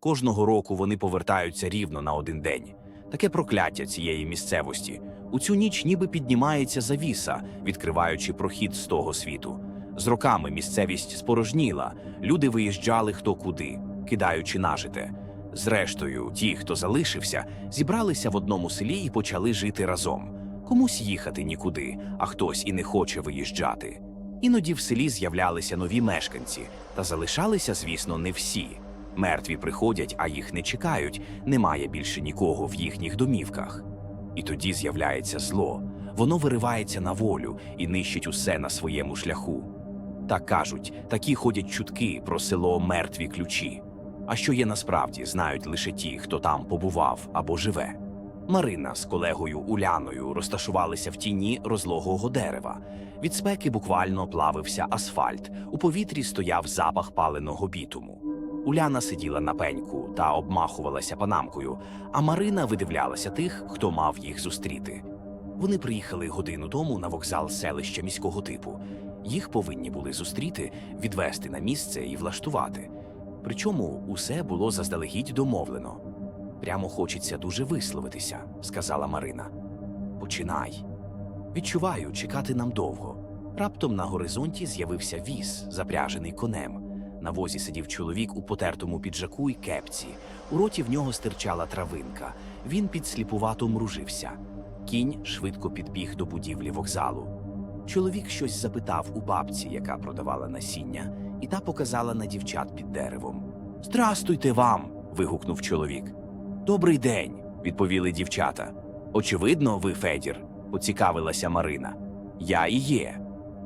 Кожного року вони повертаються рівно на один день. Таке прокляття цієї місцевості. У цю ніч ніби піднімається завіса, відкриваючи прохід з того світу. З роками місцевість спорожніла, люди виїжджали хто куди, кидаючи нажите. Зрештою, ті, хто залишився, зібралися в одному селі і почали жити разом. Комусь їхати нікуди, а хтось і не хоче виїжджати. Іноді в селі з'являлися нові мешканці, та залишалися, звісно, не всі. Мертві приходять, а їх не чекають, немає більше нікого в їхніх домівках. І тоді з'являється зло, воно виривається на волю і нищить усе на своєму шляху. Так кажуть, такі ходять чутки про село мертві ключі. А що є насправді, знають лише ті, хто там побував або живе. Марина з колегою Уляною розташувалися в тіні розлогого дерева. Від спеки буквально плавився асфальт, у повітрі стояв запах паленого бітуму. Уляна сиділа на пеньку та обмахувалася панамкою, а Марина видивлялася тих, хто мав їх зустріти. Вони приїхали годину тому на вокзал селища міського типу. Їх повинні були зустріти, відвести на місце і влаштувати. Причому усе було заздалегідь домовлено. Прямо хочеться дуже висловитися, сказала Марина. Починай. Відчуваю, чекати нам довго. Раптом на горизонті з'явився віз, запряжений конем. На возі сидів чоловік у потертому піджаку й кепці. У роті в нього стирчала травинка. Він підсліпувато мружився. Кінь швидко підбіг до будівлі вокзалу. Чоловік щось запитав у бабці, яка продавала насіння, і та показала на дівчат під деревом. Здрастуйте вам. вигукнув чоловік. Добрий день, відповіли дівчата. Очевидно, ви Федір, поцікавилася Марина. Я і є.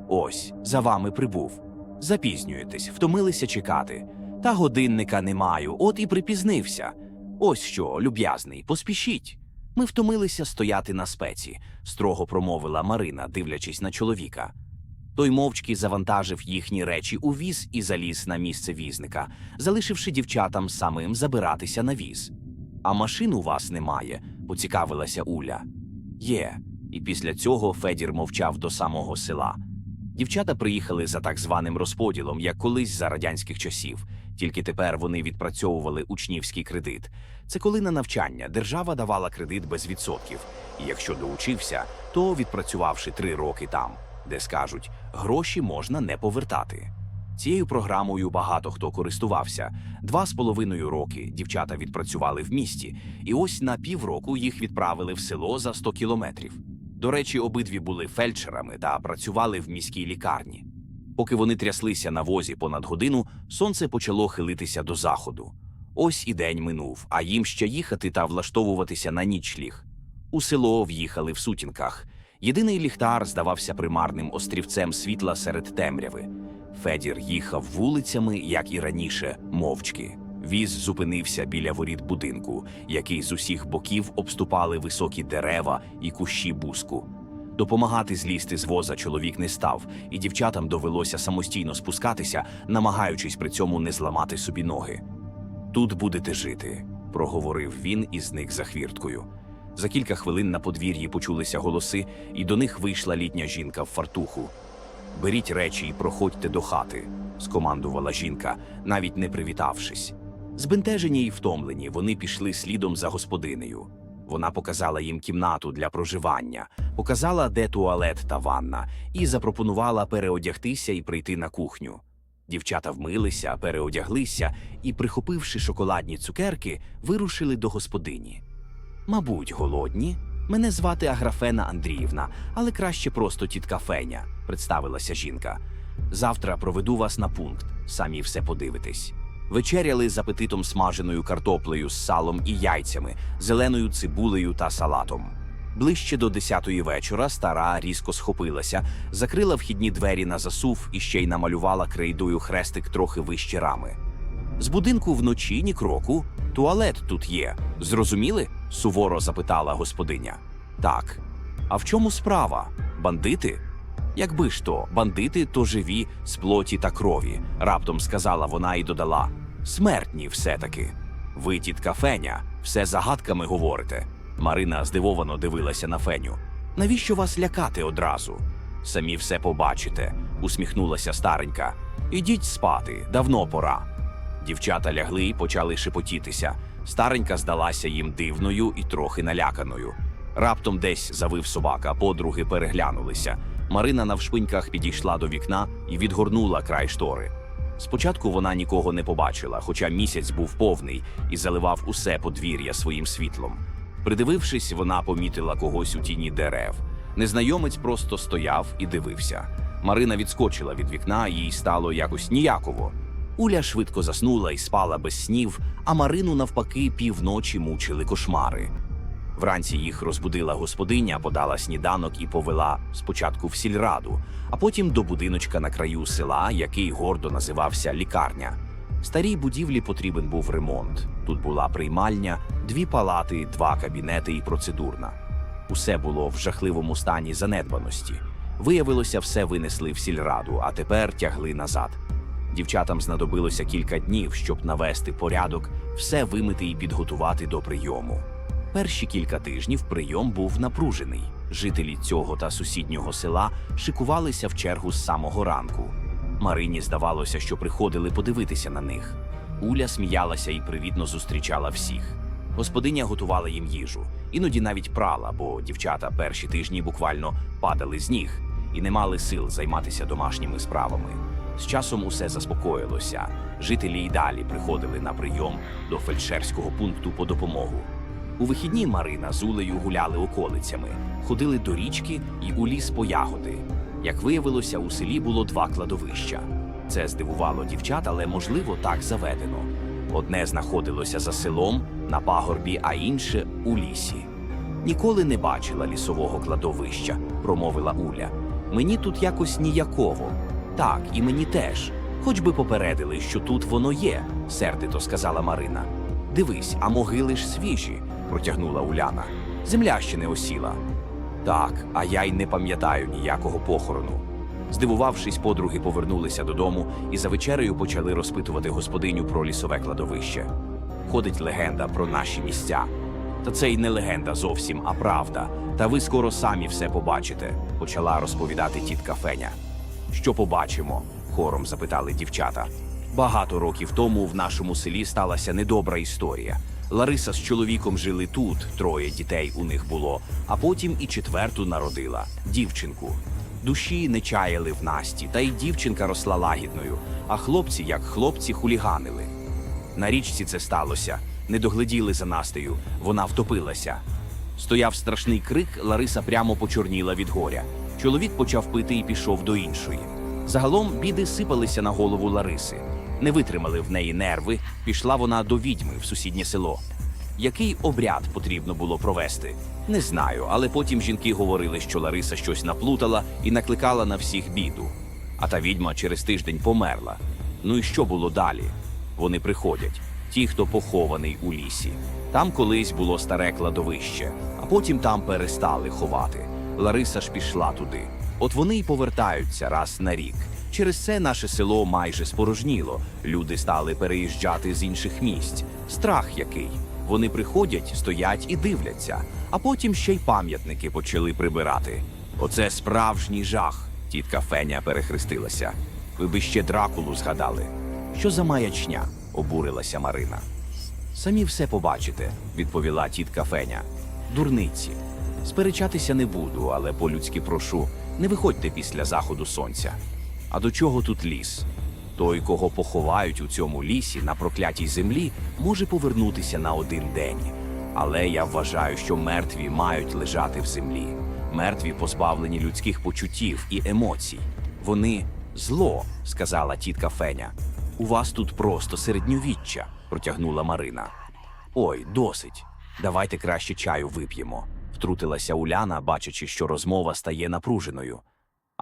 Ось, за вами прибув. Запізнюєтесь, втомилися чекати. Та годинника не маю, от і припізнився. Ось що, люб'язний, поспішіть. Ми втомилися стояти на спеці, строго промовила Марина, дивлячись на чоловіка. Той мовчки завантажив їхні речі у віз і заліз на місце візника, залишивши дівчатам самим забиратися на віз. А машин у вас немає, поцікавилася Уля. Є. І після цього Федір мовчав до самого села. Дівчата приїхали за так званим розподілом, як колись за радянських часів. Тільки тепер вони відпрацьовували учнівський кредит. Це коли на навчання держава давала кредит без відсотків. І якщо доучився, то відпрацювавши три роки там, де скажуть, гроші можна не повертати. Цією програмою багато хто користувався. Два з половиною роки дівчата відпрацювали в місті, і ось на півроку їх відправили в село за 100 кілометрів. До речі, обидві були фельдшерами та працювали в міській лікарні. Поки вони тряслися на возі понад годину, сонце почало хилитися до заходу. Ось і день минув, а їм ще їхати та влаштовуватися на нічліг. У село в'їхали в сутінках. Єдиний ліхтар здавався примарним острівцем світла серед темряви. Федір їхав вулицями, як і раніше, мовчки. Віз зупинився біля воріт будинку, який з усіх боків обступали високі дерева і кущі буску. Допомагати злізти з воза чоловік не став, і дівчатам довелося самостійно спускатися, намагаючись при цьому не зламати собі ноги. Тут будете жити, проговорив він і зник за хвірткою. За кілька хвилин на подвір'ї почулися голоси, і до них вийшла літня жінка в фартуху. Беріть речі і проходьте до хати, скомандувала жінка, навіть не привітавшись. Збентежені й втомлені, вони пішли слідом за господинею. Вона показала їм кімнату для проживання, показала, де туалет та ванна, і запропонувала переодягтися і прийти на кухню. Дівчата вмилися, переодяглися і, прихопивши шоколадні цукерки, вирушили до господині. Мабуть, голодні. Мене звати Аграфена Андріївна, але краще просто тітка Феня, представилася жінка. Завтра проведу вас на пункт, самі все подивитесь. Вечеряли з апетитом смаженою картоплею з салом і яйцями, зеленою цибулею та салатом. Ближче до десятої вечора стара різко схопилася, закрила вхідні двері на засув і ще й намалювала крейдою хрестик трохи вище рами. З будинку вночі ні кроку. Туалет тут є. Зрозуміли? суворо запитала господиня. Так. А в чому справа? Бандити? Якби ж то, бандити то живі з плоті та крові, раптом сказала вона і додала. Смертні все-таки. Ви, тітка Феня, все загадками говорите. Марина здивовано дивилася на Феню. Навіщо вас лякати одразу? Самі все побачите, усміхнулася старенька. Ідіть спати, давно пора. Дівчата лягли і почали шепотітися. Старенька здалася їм дивною і трохи наляканою. Раптом десь завив собака, подруги переглянулися. Марина навшпиньках підійшла до вікна і відгорнула край штори. Спочатку вона нікого не побачила, хоча місяць був повний і заливав усе подвір'я своїм світлом. Придивившись, вона помітила когось у тіні дерев. Незнайомець просто стояв і дивився. Марина відскочила від вікна, їй стало якось ніяково. Уля швидко заснула і спала без снів, а Марину навпаки півночі мучили кошмари. Вранці їх розбудила господиня, подала сніданок і повела спочатку в сільраду, а потім до будиночка на краю села, який гордо називався лікарня. Старій будівлі потрібен був ремонт. Тут була приймальня, дві палати, два кабінети і процедурна. Усе було в жахливому стані занедбаності. Виявилося, все винесли в сільраду, а тепер тягли назад. Дівчатам знадобилося кілька днів, щоб навести порядок, все вимити і підготувати до прийому. Перші кілька тижнів прийом був напружений. Жителі цього та сусіднього села шикувалися в чергу з самого ранку. Марині здавалося, що приходили подивитися на них. Уля сміялася і привітно зустрічала всіх. Господиня готувала їм їжу, іноді навіть прала, бо дівчата перші тижні буквально падали з ніг і не мали сил займатися домашніми справами. З часом усе заспокоїлося. Жителі й далі приходили на прийом до фельдшерського пункту по допомогу. У вихідні Марина з Улею гуляли околицями, ходили до річки і у ліс по ягоди. Як виявилося, у селі було два кладовища. Це здивувало дівчат, але можливо так заведено. Одне знаходилося за селом на пагорбі, а інше у лісі. Ніколи не бачила лісового кладовища, промовила Уля. Мені тут якось ніяково. Так, і мені теж. Хоч би попередили, що тут воно є, сердито сказала Марина. Дивись, а могили ж свіжі, протягнула Уляна. Земля ще не осіла. Так, а я й не пам'ятаю ніякого похорону. Здивувавшись, подруги повернулися додому і за вечерею почали розпитувати господиню про лісове кладовище. Ходить легенда про наші місця. Та це й не легенда зовсім, а правда. Та ви скоро самі все побачите, почала розповідати тітка Феня. Що побачимо? хором запитали дівчата. Багато років тому в нашому селі сталася недобра історія. Лариса з чоловіком жили тут, троє дітей у них було, а потім і четверту народила дівчинку. Душі не чаяли в Насті, та й дівчинка росла лагідною, а хлопці, як хлопці, хуліганили. На річці це сталося. Не догляділи за Настею, вона втопилася. Стояв страшний крик, Лариса прямо почорніла від горя. Чоловік почав пити і пішов до іншої. Загалом біди сипалися на голову Лариси. Не витримали в неї нерви, пішла вона до відьми в сусіднє село. Який обряд потрібно було провести? Не знаю, але потім жінки говорили, що Лариса щось наплутала і накликала на всіх біду. А та відьма через тиждень померла. Ну і що було далі? Вони приходять, ті, хто похований у лісі. Там колись було старе кладовище, а потім там перестали ховати. Лариса ж пішла туди. От вони й повертаються раз на рік. Через це наше село майже спорожніло. Люди стали переїжджати з інших місць. Страх який. Вони приходять, стоять і дивляться, а потім ще й пам'ятники почали прибирати. Оце справжній жах. Тітка Феня перехрестилася. Ви би ще дракулу згадали. Що за маячня? обурилася Марина. Самі все побачите, відповіла тітка Феня. Дурниці. Сперечатися не буду, але по-людськи прошу, не виходьте після заходу сонця. А до чого тут ліс? Той, кого поховають у цьому лісі на проклятій землі, може повернутися на один день. Але я вважаю, що мертві мають лежати в землі. Мертві позбавлені людських почуттів і емоцій. Вони зло, сказала тітка Феня. У вас тут просто середньовіччя, протягнула Марина. Ой, досить. Давайте краще чаю вип'ємо, втрутилася Уляна, бачачи, що розмова стає напруженою.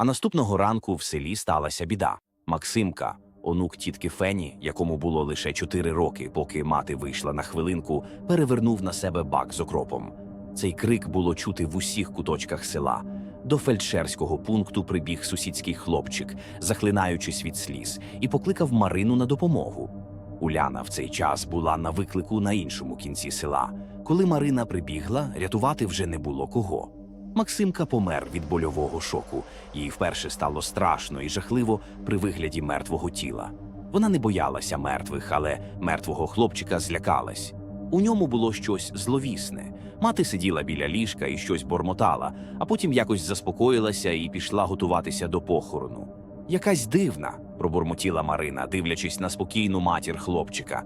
А наступного ранку в селі сталася біда. Максимка, онук тітки Фені, якому було лише чотири роки, поки мати вийшла на хвилинку, перевернув на себе бак з окропом. Цей крик було чути в усіх куточках села. До фельдшерського пункту прибіг сусідський хлопчик, захлинаючись від сліз, і покликав Марину на допомогу. Уляна в цей час була на виклику на іншому кінці села. Коли Марина прибігла, рятувати вже не було кого. Максимка помер від больового шоку. Їй вперше стало страшно і жахливо при вигляді мертвого тіла. Вона не боялася мертвих, але мертвого хлопчика злякалась. У ньому було щось зловісне. Мати сиділа біля ліжка і щось бормотала, а потім якось заспокоїлася і пішла готуватися до похорону. Якась дивна, пробурмотіла Марина, дивлячись на спокійну матір хлопчика.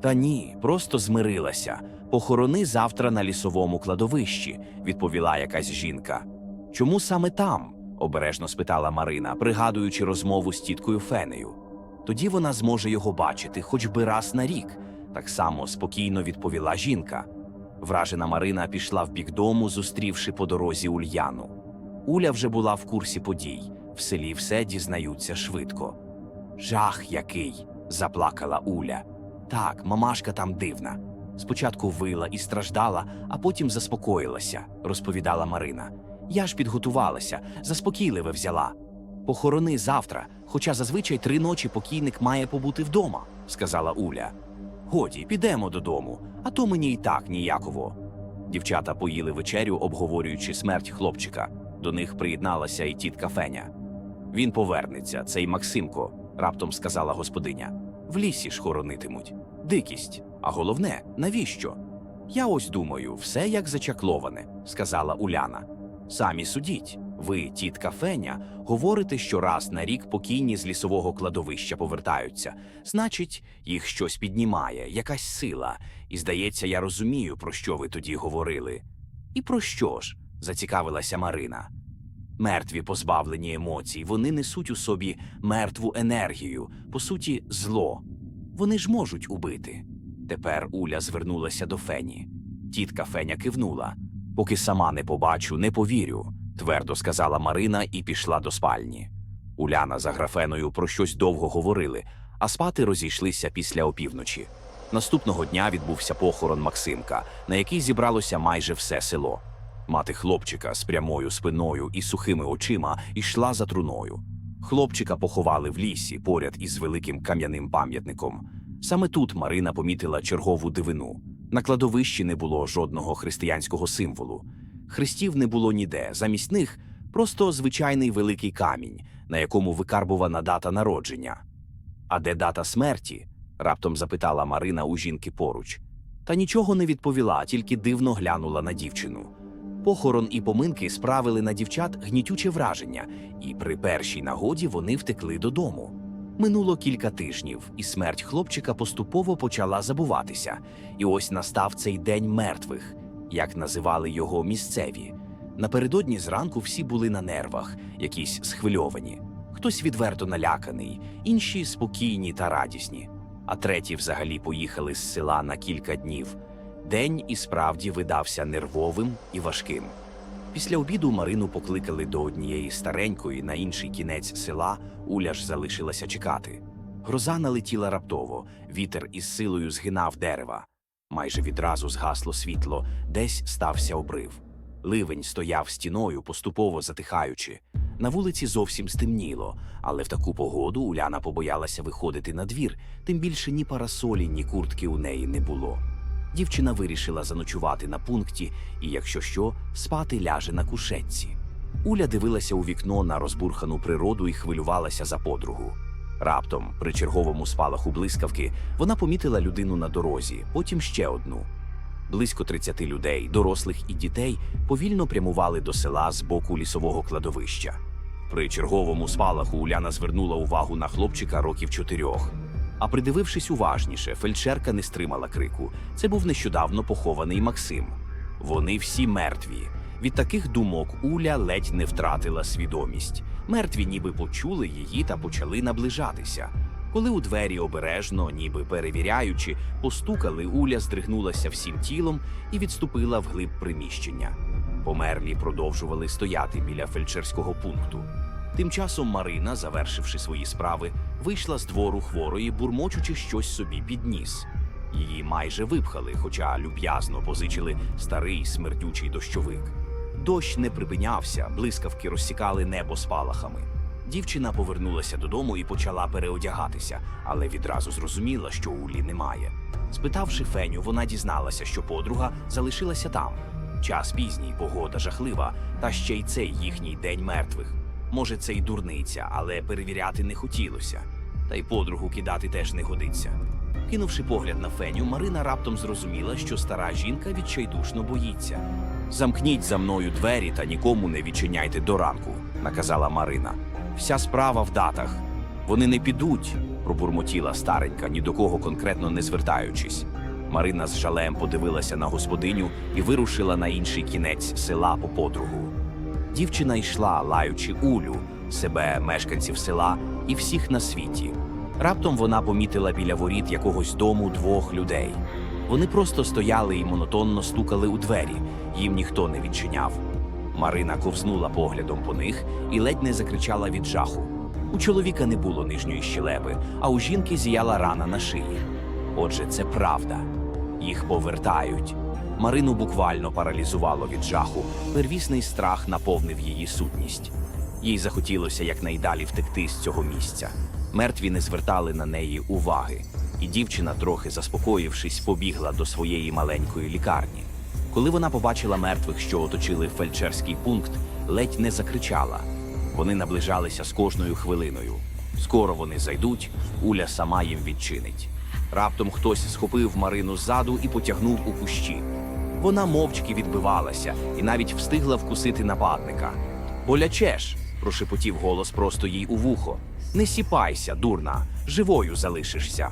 Та ні, просто змирилася. Похорони завтра на лісовому кладовищі, відповіла якась жінка. Чому саме там? обережно спитала Марина, пригадуючи розмову з тіткою Фенею. Тоді вона зможе його бачити хоч би раз на рік, так само спокійно відповіла жінка. Вражена Марина пішла в бік дому, зустрівши по дорозі Ульяну. Уля вже була в курсі подій. В селі все дізнаються швидко. Жах який. заплакала Уля. Так, мамашка там дивна. Спочатку вила і страждала, а потім заспокоїлася, розповідала Марина. Я ж підготувалася, заспокійливе взяла. Похорони завтра, хоча зазвичай три ночі покійник має побути вдома, сказала Уля. Годі, підемо додому, а то мені й так ніяково. Дівчата поїли вечерю, обговорюючи смерть хлопчика. До них приєдналася і тітка Феня. Він повернеться, цей Максимко, раптом сказала господиня. В лісі ж хоронитимуть. Дикість. А головне, навіщо? Я ось думаю, все як зачакловане, сказала Уляна. Самі судіть. Ви, тітка Феня, говорите, що раз на рік покійні з лісового кладовища повертаються. Значить, їх щось піднімає, якась сила. І здається, я розумію, про що ви тоді говорили. І про що ж? зацікавилася Марина. Мертві позбавлені емоцій, вони несуть у собі мертву енергію, по суті, зло. Вони ж можуть убити. Тепер Уля звернулася до Фені. Тітка Феня кивнула. Поки сама не побачу, не повірю, твердо сказала Марина і пішла до спальні. Уляна за графеною про щось довго говорили, а спати розійшлися після опівночі. Наступного дня відбувся похорон Максимка, на який зібралося майже все село. Мати хлопчика з прямою спиною і сухими очима йшла за труною. Хлопчика поховали в лісі поряд із великим кам'яним пам'ятником. Саме тут Марина помітила чергову дивину. На кладовищі не було жодного християнського символу. Хрестів не було ніде, замість них просто звичайний великий камінь, на якому викарбувана дата народження. А де дата смерті? раптом запитала Марина у жінки поруч. Та нічого не відповіла, тільки дивно глянула на дівчину. Похорон і поминки справили на дівчат гнітюче враження, і при першій нагоді вони втекли додому. Минуло кілька тижнів, і смерть хлопчика поступово почала забуватися. І ось настав цей день мертвих, як називали його місцеві. Напередодні зранку всі були на нервах, якісь схвильовані. Хтось відверто наляканий, інші спокійні та радісні. А треті взагалі поїхали з села на кілька днів. День і справді видався нервовим і важким. Після обіду Марину покликали до однієї старенької на інший кінець села, Уля ж залишилася чекати. Гроза налетіла раптово, вітер із силою згинав дерева. Майже відразу згасло світло, десь стався обрив. Ливень стояв стіною, поступово затихаючи. На вулиці зовсім стемніло, але в таку погоду Уляна побоялася виходити на двір, тим більше ні парасолі, ні куртки у неї не було. Дівчина вирішила заночувати на пункті і, якщо що, спати ляже на кушетці. Уля дивилася у вікно на розбурхану природу і хвилювалася за подругу. Раптом, при черговому спалаху блискавки, вона помітила людину на дорозі, потім ще одну. Близько 30 людей, дорослих і дітей, повільно прямували до села з боку лісового кладовища. При черговому спалаху Уляна звернула увагу на хлопчика років чотирьох. А придивившись уважніше, фельдшерка не стримала крику. Це був нещодавно похований Максим. Вони всі мертві. Від таких думок Уля ледь не втратила свідомість. Мертві ніби почули її та почали наближатися. Коли у двері обережно, ніби перевіряючи, постукали, Уля здригнулася всім тілом і відступила вглиб приміщення. Померлі продовжували стояти біля фельдшерського пункту. Тим часом Марина, завершивши свої справи, вийшла з двору хворої, бурмочучи щось собі під ніс. Її майже випхали, хоча люб'язно позичили старий смердючий дощовик. Дощ не припинявся, блискавки розсікали небо спалахами. Дівчина повернулася додому і почала переодягатися, але відразу зрозуміла, що Улі немає. Спитавши Феню, вона дізналася, що подруга залишилася там. Час пізній, погода жахлива, та ще й цей їхній день мертвих. Може, це й дурниця, але перевіряти не хотілося. Та й подругу кидати теж не годиться. Кинувши погляд на Феню, Марина раптом зрозуміла, що стара жінка відчайдушно боїться. Замкніть за мною двері та нікому не відчиняйте до ранку, наказала Марина. Вся справа в датах. Вони не підуть, пробурмотіла старенька, ні до кого конкретно не звертаючись. Марина з жалем подивилася на господиню і вирушила на інший кінець села по подругу. Дівчина йшла, лаючи Улю, себе, мешканців села і всіх на світі. Раптом вона помітила біля воріт якогось дому двох людей. Вони просто стояли і монотонно стукали у двері, їм ніхто не відчиняв. Марина ковзнула поглядом по них і ледь не закричала від жаху. У чоловіка не було нижньої щелепи, а у жінки зіяла рана на шиї. Отже, це правда. Їх повертають. Марину буквально паралізувало від жаху. Первісний страх наповнив її сутність. Їй захотілося якнайдалі втекти з цього місця. Мертві не звертали на неї уваги, і дівчина, трохи заспокоївшись, побігла до своєї маленької лікарні. Коли вона побачила мертвих, що оточили фельдшерський пункт, ледь не закричала. Вони наближалися з кожною хвилиною. Скоро вони зайдуть, Уля сама їм відчинить. Раптом хтось схопив Марину ззаду і потягнув у кущі. Вона мовчки відбивалася і навіть встигла вкусити нападника. Боляче ж, прошепотів голос просто їй у вухо. Не сіпайся, дурна, живою залишишся.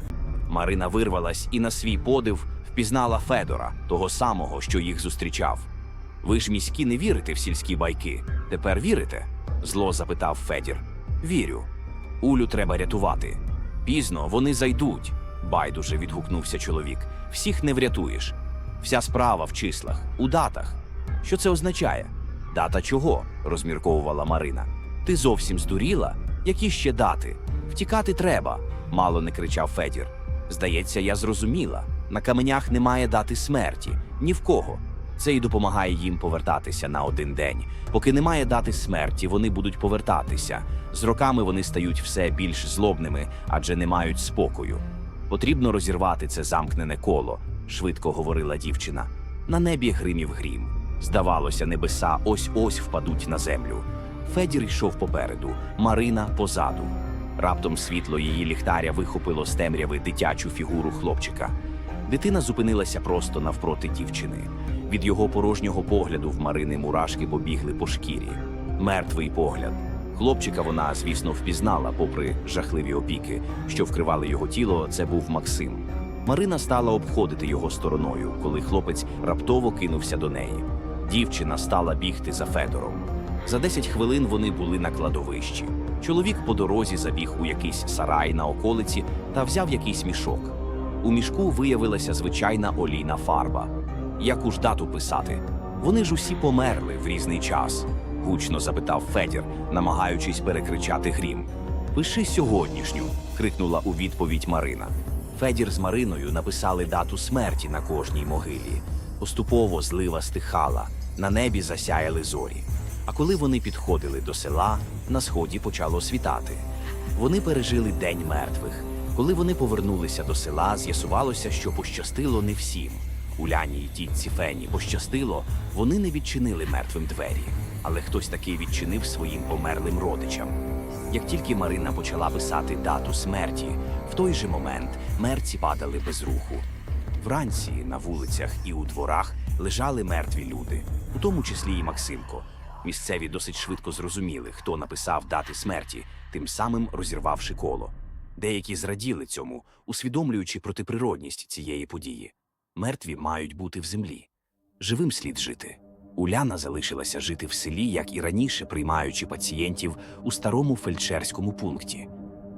Марина вирвалась і на свій подив впізнала Федора, того самого, що їх зустрічав. Ви ж міські не вірите в сільські байки. Тепер вірите? зло запитав Федір. Вірю. Улю треба рятувати. Пізно вони зайдуть, байдуже відгукнувся чоловік. Всіх не врятуєш. Вся справа в числах, у датах. Що це означає? Дата чого? розмірковувала Марина. Ти зовсім здуріла? Які ще дати? Втікати треба, мало не кричав Федір. Здається, я зрозуміла. На каменях немає дати смерті, ні в кого. Це і допомагає їм повертатися на один день. Поки немає дати смерті, вони будуть повертатися. З роками вони стають все більш злобними, адже не мають спокою. Потрібно розірвати це замкнене коло, швидко говорила дівчина. На небі гримів грім. Здавалося, небеса ось ось впадуть на землю. Федір йшов попереду, Марина позаду. Раптом світло її ліхтаря вихопило з темряви дитячу фігуру хлопчика. Дитина зупинилася просто навпроти дівчини. Від його порожнього погляду в Марини мурашки побігли по шкірі. Мертвий погляд. Хлопчика вона, звісно, впізнала, попри жахливі опіки, що вкривали його тіло. Це був Максим. Марина стала обходити його стороною, коли хлопець раптово кинувся до неї. Дівчина стала бігти за Федором. За 10 хвилин вони були на кладовищі. Чоловік по дорозі забіг у якийсь сарай на околиці та взяв якийсь мішок. У мішку виявилася звичайна олійна фарба. Яку ж дату писати? Вони ж усі померли в різний час, гучно запитав Федір, намагаючись перекричати грім. Пиши сьогоднішню, крикнула у відповідь Марина. Федір з Мариною написали дату смерті на кожній могилі. Поступово злива стихала, на небі засяяли зорі. А коли вони підходили до села, на сході почало світати. Вони пережили день мертвих. Коли вони повернулися до села, з'ясувалося, що пощастило не всім. Уляні й тітці Фені пощастило, вони не відчинили мертвим двері, але хтось таки відчинив своїм померлим родичам. Як тільки Марина почала писати дату смерті, в той же момент мерці падали без руху. Вранці на вулицях і у дворах лежали мертві люди, у тому числі і Максимко. Місцеві досить швидко зрозуміли, хто написав дати смерті, тим самим розірвавши коло. Деякі зраділи цьому, усвідомлюючи протиприродність цієї події. Мертві мають бути в землі. Живим слід жити. Уляна залишилася жити в селі, як і раніше, приймаючи пацієнтів у старому фельдшерському пункті.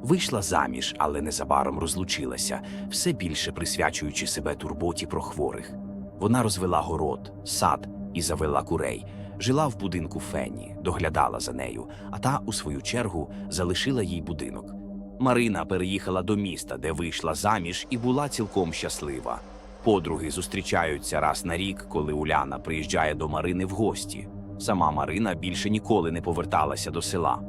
Вийшла заміж, але незабаром розлучилася, все більше присвячуючи себе турботі про хворих. Вона розвела город, сад і завела курей, жила в будинку Фенні, доглядала за нею, а та, у свою чергу, залишила їй будинок. Марина переїхала до міста, де вийшла заміж і була цілком щаслива. Подруги зустрічаються раз на рік, коли Уляна приїжджає до Марини в гості. Сама Марина більше ніколи не поверталася до села.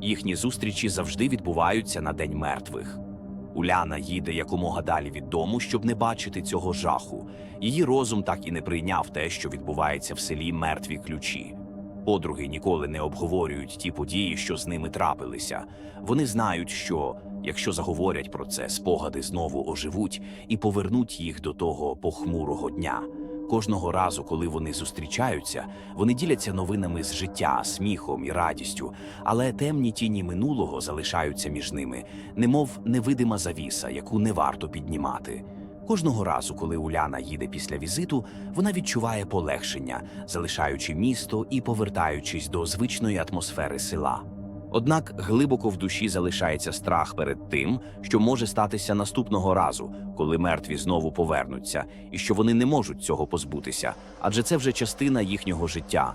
Їхні зустрічі завжди відбуваються на День мертвих. Уляна їде якомога далі від дому, щоб не бачити цього жаху. Її розум так і не прийняв те, що відбувається в селі мертві ключі. Подруги ніколи не обговорюють ті події, що з ними трапилися. Вони знають, що Якщо заговорять про це, спогади знову оживуть і повернуть їх до того похмурого дня. Кожного разу, коли вони зустрічаються, вони діляться новинами з життя, сміхом і радістю, але темні тіні минулого залишаються між ними, немов невидима завіса, яку не варто піднімати. Кожного разу, коли Уляна їде після візиту, вона відчуває полегшення, залишаючи місто і повертаючись до звичної атмосфери села. Однак глибоко в душі залишається страх перед тим, що може статися наступного разу, коли мертві знову повернуться, і що вони не можуть цього позбутися, адже це вже частина їхнього життя.